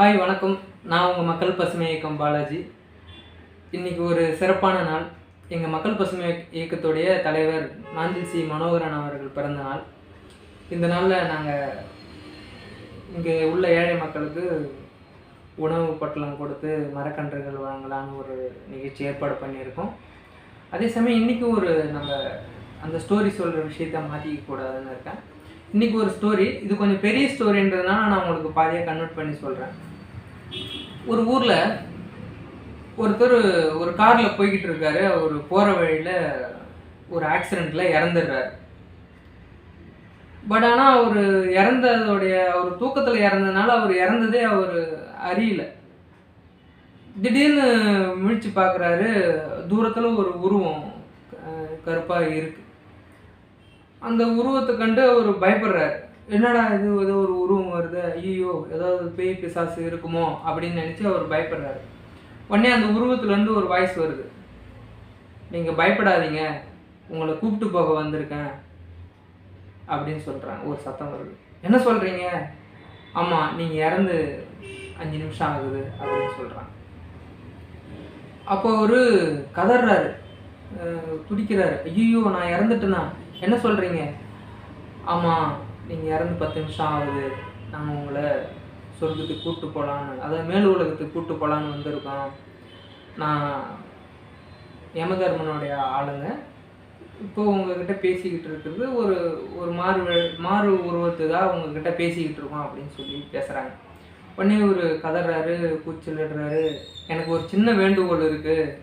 Hi வணக்கம். நான் உங்கள் மக்கள் பசுமை இயக்கம் பாலாஜி. இன்றைக்கி ஒரு சிறப்பான நாள். எங்கள் மக்கள் பசுமை இயக்கத்துடைய தலைவர் நாஞ்சில் சி மனோகரன் அவர்கள் பிறந்த நாள். இந்த நாளில் நாங்கள் இங்கே உள்ள ஏழை மக்களுக்கு உணவு பட்டலம் கொடுத்து மரக்கன்றுகள் வழங்கலான்னு ஒரு நிகழ்ச்சி ஏற்பாடு பண்ணியிருக்கோம். அதே சமயம் இன்றைக்கி ஒரு நம்ம அந்த ஸ்டோரி சொல்கிற விஷயத்த மாற்றிக்க கூடாதுன்னு இருக்கேன். இன்றைக்கி ஒரு ஸ்டோரி இது கொஞ்சம் பெரிய ஸ்டோரின்றதுனால நான் உங்களுக்கு பாதியாக கன்வெர்ட் பண்ணி சொல்கிறேன் ஒரு ஊரில் ஒருத்தர் ஒரு காரில் போய்கிட்டு இருக்காரு. அவர் போகிற வழியில் ஒரு ஆக்சிடெண்ட்டில் இறந்துடுறாரு. பட் ஆனால் அவர் இறந்ததோடைய அவர் தூக்கத்தில் இறந்ததுனால அவர் இறந்ததே அவர் அறியல. திடீர்னு முழிச்சு பார்க்குறாரு தூரத்தில் ஒரு உருவம் கருப்பாக இருக்குது அந்த உருவத்தை கண்டு அவர் பயப்படுறாரு. என்னடா இது ஏதோ ஒரு உருவம் வருது? ஐயோ ஏதாவது பேய் பிசாசு இருக்குமோ? அப்படின்னு நினச்சி அவர் பயப்படுறாரு. உடனே அந்த உருவத்துலேருந்து ஒரு வாய்ஸ் வருது. நீங்கள் பயப்படாதீங்க. உங்களை கூப்பிட்டு போக வந்திருக்கேன். அப்படின்னு சொல்கிறாங்க ஒரு சத்தம் வருது. என்ன சொல்கிறீங்க ஆமாம் நீங்கள் இறந்து அஞ்சு நிமிஷம் ஆகுது அப்படின்னு சொல்கிறாங்க அப்போ ஒரு கதறாரு துடிக்கிறாரு. ஐயோ நான் இறந்துட்டேனா? என்ன சொல்கிறீங்க ஆமாம் நீங்கள் இறந்து பத்து நிமிஷம் ஆகுது. நாங்கள் உங்களை சொர்க்கத்துக்கு கூப்பிட்டு போகலான்னு அதை மேல் உலகத்துக்கு கூப்பிட்டு போகலான்னு வந்திருக்கோம். நான் யமதர்மனுடைய ஆளுங்க. இப்போ உங்ககிட்ட பேசிக்கிட்டு இருக்கிறது ஒரு ஒரு மாறு மாறு உருவத்துக்காக உங்ககிட்ட பேசிக்கிட்டு இருக்கோம் அப்படின்னு சொல்லி பேசுகிறாங்க உடனே ஒரு கதறாரு கூச்சலிடுறாரு. எனக்கு ஒரு சின்ன வேண்டுகோள் இருக்குது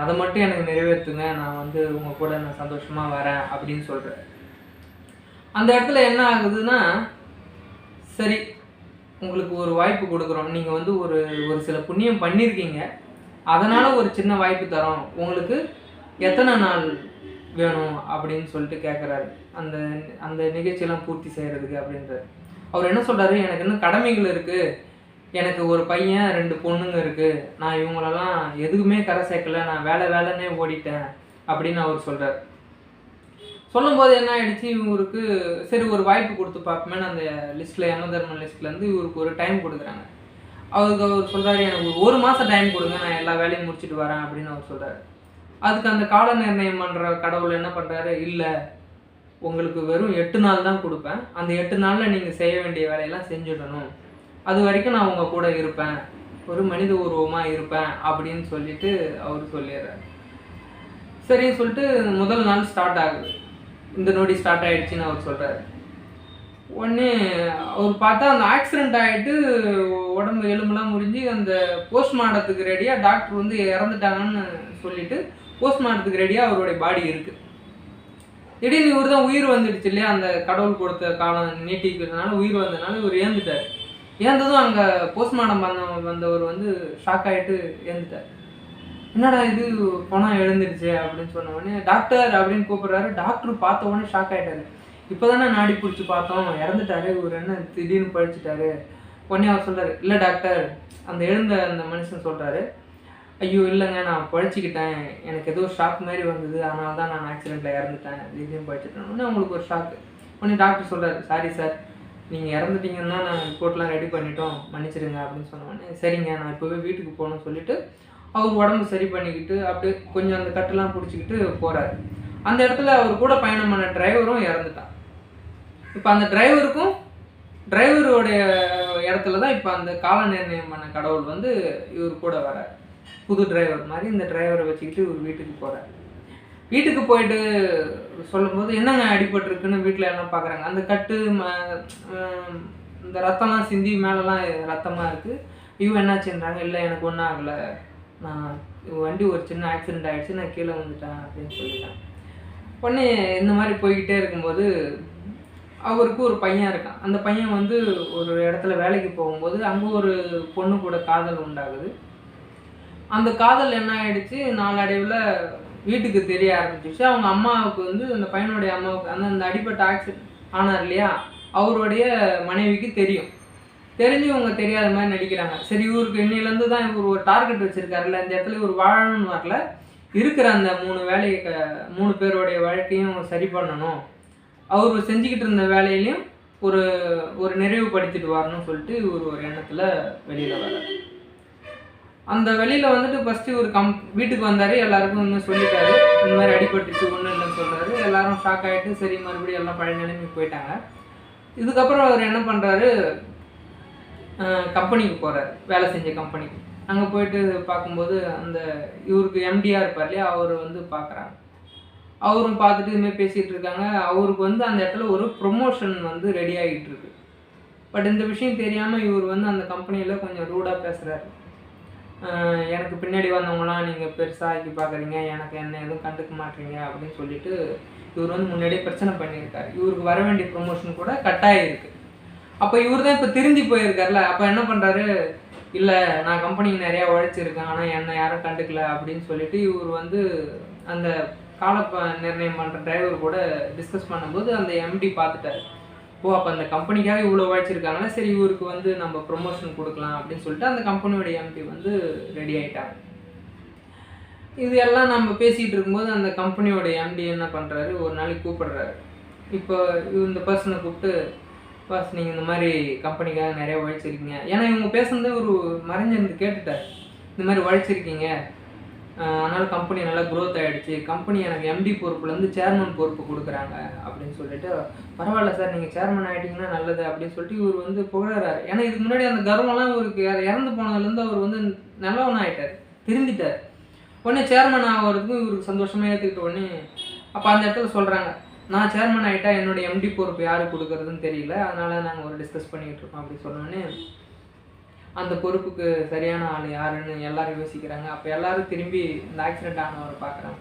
அதை மட்டும் எனக்கு நிறைவேற்றுங்க. நான் வந்து உங்கள் கூட நான் சந்தோஷமாக வரேன் அப்படின்னு சொல்கிறேன் அந்த இடத்துல என்ன ஆகுதுன்னா சரி உங்களுக்கு ஒரு வாய்ப்பு கொடுக்குறோம். நீங்கள் வந்து ஒரு ஒரு சில புண்ணியம் பண்ணியிருக்கீங்க அதனால் ஒரு சின்ன வாய்ப்பு தரோம். உங்களுக்கு எத்தனை நாள் வேணும் அப்படின்னு சொல்லிட்டு கேட்குறாரு அந்த அந்த நிகழ்ச்சியெல்லாம் பூர்த்தி செய்கிறதுக்கு அப்படின்றார். அவர் என்ன சொல்கிறாரு எனக்கு இன்னும் கடமைகள் இருக்குது எனக்கு ஒரு பையன் ரெண்டு பொண்ணுங்க இருக்குது நான் இவங்களெல்லாம் எதுக்குமே கரை சேர்க்கல. நான் வேலை வேலைன்னே ஓடிட்டேன் அப்படின்னு அவர் சொல்கிறார் சொல்லும்போது என்ன ஆயிடுச்சு? இவருக்கு சரி ஒரு வாய்ப்பு கொடுத்து பார்ப்போமே அந்த லிஸ்ட்டில் யமதர்மன் லிஸ்ட்லேருந்து இவருக்கு ஒரு டைம் கொடுக்குறாங்க. அவருக்கு அவர் சொல்கிறாரு எனக்கு ஒரு மாதம் டைம் கொடுங்க நான் எல்லா வேலையும் முடிச்சுட்டு வரேன் அப்படின்னு அவர் சொல்கிறாரு அதுக்கு அந்த கால நிர்ணயம் பண்ணுற கடவுள் என்ன பண்ணுறாரு இல்லை உங்களுக்கு வெறும் எட்டு நாள் தான் கொடுப்பேன். அந்த எட்டு நாளில் நீங்கள் செய்ய வேண்டிய வேலையெல்லாம் செஞ்சுடணும். அது வரைக்கும் நான் உங்கள் கூட இருப்பேன். ஒரு மனித உருவமாக இருப்பேன் அப்படின்னு சொல்லிட்டு அவர் சொல்லிடுறாரு. சரின்னு சொல்லிட்டு முதல் நாள் ஸ்டார்ட் ஆகுது. இந்த நொடி ஸ்டார்ட் ஆயிடுச்சுன்னு அவர் சொல்கிறாரு உடனே அவர் பார்த்தா அந்த ஆக்சிடெண்ட் ஆகிட்டு உடம்பு எலும்புலாம் முறிஞ்சு அந்த போஸ்ட்மார்ட்டத்துக்கு ரெடியாக டாக்டர் வந்து இறந்துட்டாங்கன்னு சொல்லிட்டு போஸ்ட்மார்ட்டத்துக்கு ரெடியாக அவருடைய பாடி இருக்குது திடீர்னு இவர் தான் உயிர் வந்துடுச்சு இல்லையா? அந்த கடவுள் கொடுத்த காலம் நீட்டிக்கிறதுனால உயிர் வந்ததுனால இவர் ஏந்துட்டார் ஏந்ததும் அங்கே போஸ்ட்மார்ட்டம் பண்ண வந்தவர் வந்து ஷாக் ஆகிட்டு ஏந்துட்டார் என்னடா இது பணம் எழுந்துடுச்சு அப்படின்னு சொன்ன உடனே டாக்டர் அப்படின்னு கூப்பிடுறாரு. டாக்டர் பார்த்த உடனே ஷாக் ஆயிட்டாரு. இப்போதானே நாடி பிடிச்சி பார்த்தோம். இறந்துட்டாரு. இவர் என்ன திடீர்னு பழிச்சிட்டாரு? உடனே அவர் சொல்கிறார் இல்லை டாக்டர் அந்த எழுந்த அந்த மனுஷன் சொல்கிறாரு ஐயோ இல்லைங்க நான் பழிச்சிக்கிட்டேன். எனக்கு ஏதோ ஷாக் மாதிரி வந்தது. அதனால தான் நான் ஆக்சிடெண்ட்டில் இறந்துட்டேன். திடீர்னு பழிச்சிட்டேன். உடனே அவங்களுக்கு ஒரு ஷாக்கு உடனே டாக்டர் சொல்கிறார் சாரி சார் நீங்கள் இறந்துட்டீங்கன்னா நான் ரிப்போர்ட்லாம் ரெடி பண்ணிட்டோம். மன்னிச்சிடுங்க. அப்படின்னு சொன்ன உடனே சரிங்க நான் இப்போவே வீட்டுக்கு போகணும்னு சொல்லிட்டு அவர் உடம்பு சரி பண்ணிக்கிட்டு அப்படியே கொஞ்சம் அந்த கட்டெல்லாம் பிடிச்சிக்கிட்டு போகிறாரு அந்த இடத்துல அவர் கூட பயணம் பண்ண டிரைவரும் இறந்துட்டான். இப்போ அந்த டிரைவருக்கும் டிரைவருடைய இடத்துல தான் இப்போ அந்த கால நிர்ணயம் பண்ண கடவுள் வந்து இவர் கூட வரார். புது டிரைவர் மாதிரி இந்த டிரைவரை வச்சுக்கிட்டு இவர் வீட்டுக்கு போகிறார் வீட்டுக்கு போயிட்டு சொல்லும்போது என்னங்க அடிபட்டுருக்குன்னு வீட்டில் எல்லாம் பார்க்குறாங்க அந்த கட்டு ம இந்த ரத்தம்லாம் சிந்தி மேலெலாம் ரத்தமாக இருக்குது ஐயோ என்னாச்சுன்றாங்க? இல்லை எனக்கு ஒன்றும் ஆகலை. நான் வண்டி ஒரு சின்ன ஆக்சிடென்ட் ஆகிடுச்சு நான் கீழே வந்துட்டேன் அப்படின்னு சொல்லிட்டேன். உடனே இந்த மாதிரி போய்கிட்டே இருக்கும்போது அவருக்கு ஒரு பையன் இருக்கான். அந்த பையன் வந்து ஒரு இடத்துல வேலைக்கு போகும்போது அங்கே ஒரு பொண்ணு கூட காதல் உண்டாகுது. அந்த காதல் என்ன ஆயிடுச்சு? நாளடைவில் வீட்டுக்கு தெரிய ஆரம்பிச்சிச்சு அவங்க அம்மாவுக்கு வந்து அந்த பையனுடைய அம்மாவுக்கு அந்த அந்த அடிப்பட்ட ஆக்சிடென்ட் ஆனார் இல்லையா? அவருடைய மனைவிக்கு தெரியும். தெரிஞ்சவங்க தெரியாத மாதிரி நடிக்கிறாங்க. சரி இவருக்கு இன்னிலேருந்து தான் இவர் ஒரு டார்கெட் வச்சுருக்காருல்ல இந்த இடத்துல இவர் வாழணும்னு வரல. இருக்கிற அந்த மூணு வேலையை க- மூணு பேருடைய வாழ்க்கையும் சரி பண்ணணும். அவர் செஞ்சுக்கிட்டு இருந்த வேலையிலையும் ஒரு ஒரு நிறைவுபடுத்திட்டு வரணும்னு சொல்லிட்டு இவர் ஒரு எண்ணத்தில் வெளியில் வர அந்த வெளியில் வந்துட்டு ஃபஸ்ட்டு இவர் கம் வீட்டுக்கு வந்தார் எல்லாருக்கும் இன்னும் சொல்லிட்டாரு. இந்த மாதிரி அடிபட்டுச்சு ஒன்றும் இல்லைன்னு சொல்கிறாரு எல்லாரும் ஷாக் ஆகிட்டு சரி மறுபடியும் எல்லாம் பழைய நிலைமைக்கு போயிட்டாங்க. இதுக்கப்புறம் அவர் என்ன பண்ணுறாரு கம்பெனிக்கு போகிறார் வேலை செஞ்ச கம்பெனிக்கு அங்கே போயிட்டு பார்க்கும்போது அந்த இவருக்கு எம்டிஆர் இருப்பார் இல்லையா அவர் வந்து பார்க்குறாங்க. அவரும் பார்த்துட்டு இதுமாதிரி பேசிகிட்டு இருக்காங்க. அவருக்கு வந்து அந்த இடத்துல ஒரு ப்ரொமோஷன் வந்து ரெடி ஆகிட்டு இருக்கு. பட் இந்த விஷயம் தெரியாமல் இவர் வந்து அந்த கம்பெனியில் கொஞ்சம் ரூடாக பேசுகிறாரு எனக்கு பின்னாடி வந்தவங்களாம் நீங்கள் பெருசாக ஆக்கி பார்க்குறீங்க எனக்கு என்ன எதுவும் கண்டுக்க மாட்டீங்க அப்படின்னு சொல்லிட்டு இவர் வந்து முன்னாடியே பிரச்சனை பண்ணியிருக்காரு. இவருக்கு வர வேண்டிய ப்ரொமோஷன் கூட கட்டாயிருக்கு அப்போ இவர் தான் இப்போ திருந்தி போயிருக்கார்ல. அப்போ என்ன பண்ணுறாரு இல்லை நான் கம்பெனிக்கு நிறையா உழைச்சிருக்கேன். ஆனால் என்னை யாரும் கண்டுக்கல. அப்படின்னு சொல்லிட்டு இவர் வந்து அந்த கால ப- நிர்ணயம் பண்ணுற டிரைவர் கூட டிஸ்கஸ் பண்ணும்போது அந்த எம்டி பார்த்துட்டாரு. ஓ அப்போ அந்த கம்பெனிக்காக இவ்வளோ உழைச்சிருக்காங்கன்னா சரி இவருக்கு வந்து நம்ம ப்ரொமோஷன் கொடுக்கலாம். அப்படின்னு சொல்லிட்டு அந்த கம்பெனியோட எம்டி வந்து ரெடி ஆகிட்டாங்க இது எல்லாம் நம்ம பேசிகிட்டு இருக்கும்போது அந்த கம்பெனியோட எம்டி என்ன பண்ணுறாரு ஒரு நாளைக்கு கூப்பிடுறாரு. இப்போ இந்த பர்சனை கூப்பிட்டு பாஸ் நீங்கள் இந்த மாதிரி கம்பெனிக்காக நிறையா உழைச்சிருக்கீங்க. ஏன்னா இவங்க பேசுனதே ஒரு மறைஞ்சிருந்து கேட்டுட்டார். இந்த மாதிரி உழைச்சிருக்கீங்க. அதனால் கம்பெனி நல்லா க்ரோத் ஆகிடுச்சு கம்பெனி எனக்கு எம்டி பொறுப்புலேருந்து சேர்மன் பொறுப்பு கொடுக்குறாங்க அப்படின்னு சொல்லிட்டு பரவாயில்ல சார் நீங்கள் சேர்மன் ஆகிட்டீங்கன்னா நல்லது அப்படின்னு சொல்லிட்டு இவர் வந்து புகழறாரு. ஏன்னா இதுக்கு முன்னாடி அந்த கர்வம்லாம் இவருக்கு இறந்து போனதுலேருந்து அவர் வந்து நல்லவன் ஆகிட்டார் திருந்திட்டார். உடனே சேர்மன் ஆகிறதுக்கும் இவருக்கு சந்தோஷமாக ஏற்றுக்கிட்ட உடனே அப்போ அந்த இடத்துல சொல்கிறாங்க நான் சேர்மன் ஆகிட்டா என்னோட எம்டி பொறுப்பு யார் கொடுக்குறதுன்னு தெரியல. அதனால் நாங்கள் ஒரு டிஸ்கஸ் பண்ணிகிட்டு இருக்கோம் அப்படி சொன்னோன்னே அந்த பொறுப்புக்கு சரியான ஆள் யாருன்னு எல்லோரும் யோசிக்கிறாங்க. அப்போ எல்லோரும் திரும்பி இந்த ஆக்சிடென்ட் ஆனவரை பார்க்குறாங்க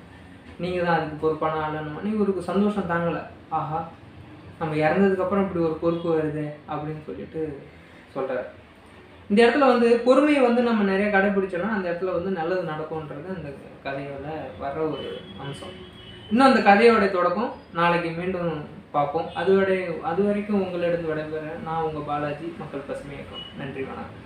நீங்கள் தான் அதுக்கு பொறுப்பான ஆளுன்னு இவருக்கு சந்தோஷம் தாங்கலை. ஆஹா நம்ம இறந்ததுக்கப்புறம் இப்படி ஒரு பொறுப்பு வருது அப்படின்னு சொல்லிட்டு சொல்கிறார் இந்த இடத்துல வந்து பொறுமையை வந்து நம்ம நிறைய கடைபிடிச்சோன்னா அந்த இடத்துல வந்து நல்லது நடக்கும்ன்றது அந்த கதையோட வர்ற ஒரு அம்சம். இன்னும் அந்த கதையோட தொடக்கம் நாளைக்கு மீண்டும் பார்ப்போம். அதுவரை அது வரைக்கும் உங்களிடம் விடைபெற நான் உங்கள் பாலாஜி மக்கள் பசுமை இயக்கம். நன்றி வணக்கம்.